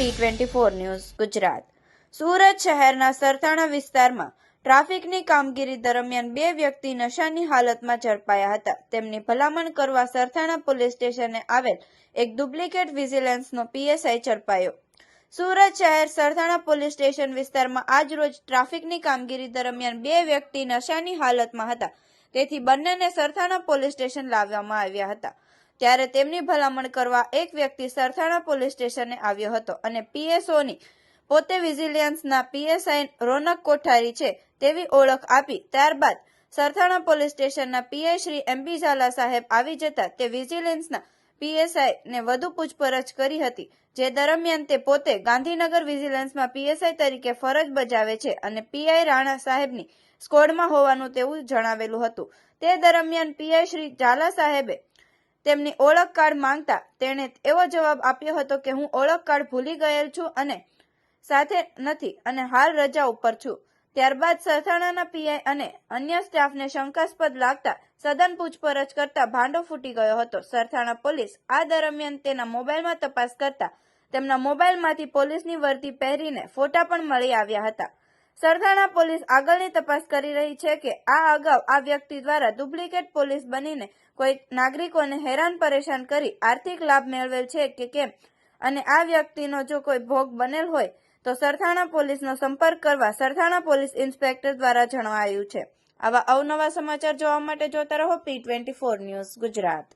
P twenty four news Gujarat. Surat શહેરના સરથાણા વિસ્તારમાં ટ્રાફિકની કામગીરી દરમિયાન બે વ્યક્તિ નશાની હાલતમાં ઝડપાયા હતા. તેમની ભલામણ કરવા સરથાણા પોલીસ સ્ટેશને આવેલ એક ડુપ્લિકેટ વિજિલન્સનો પીએસઆઈ ઝડપાયો. સુરત શહેર સરથાણા પોલીસ સ્ટેશન વિસ્તારમાં આજ રોજ ટ્રાફિકની કામગીરી દરમિયાન બે વ્યક્તિ નશાની હાલતમાં હતા. તેથી બંનેને સરથાણા પોલીસ સ્ટેશન લાવવામાં આવ્યા હતા. ત્યારે તેમની ભલામણ કરવા એક વ્યક્તિ સરથાણા પોલીસ સ્ટેશને આવ્યો હતો અને પીએસઓની પોતે વિજિલન્સના પીએસઆઈ રોનક કોઠારી છે તેવી ઓળખ આપી ત્યારબાદ સરથાણા પોલીસ સ્ટેશનના પીઆઈ શ્રી એમબી ઝાલા સાહેબ આવી જતા તે વિજિલન્સના પીએસઆઈ ને વધુ પૂછપરછ કરી હતી, જે દરમિયાન તે પોતે ગાંધીનગર વિજિલન્સમાં પીએસઆઈ તરીકે ફરજ બજાવે છે અને પીઆઈ રાણા સાહેબની સ્કોડમાં હોવાનું તેવું જણાવેલું હતું. તે દરમિયાન પીઆઈ શ્રી ઝાલા સાહેબે તેમની ઓળખ કાર્ડ માંગતા તેણે એવો જવાબ આપ્યો હતો કે હું ઓળખ કાર્ડ ભૂલી ગયેલ છું અને સાથે નથી અને હાલ રજા ઉપર છું. ત્યારબાદ સરથાણાના પીઆઈ અને અન્ય સ્ટાફને શંકાસ્પદ લાગતા સદન પૂછપરછ કરતા ભાંડો ફૂટી ગયો હતો. સરથાણા પોલીસ આ દરમિયાન તેના મોબાઈલમાં તપાસ કરતા તેમના મોબાઈલમાંથી પોલીસની વર્દી પહેરીને ફોટા પણ મળી આવ્યા હતા. સરથાણા પોલીસ આગળની તપાસ કરી રહી છે કે આ અગાઉ આ વ્યક્તિ દ્વારા ડુપ્લિકેટ પોલીસ બનીને કોઈ નાગરિકોને હેરાન પરેશાન કરી આર્થિક લાભ મેળવેલ છે કે કેમ? અને આ વ્યક્તિનો જો કોઈ ભોગ બનેલ હોય, તો સરથાણા પોલીસનો સંપર્ક કરવા સરથાણા પોલીસ ઇન્સ્પેક્ટર દ્વારા જણાવાયું છે. આવા અવનવા સમાચાર જોવા માટે જોતા રહો P twenty four news Gujarat.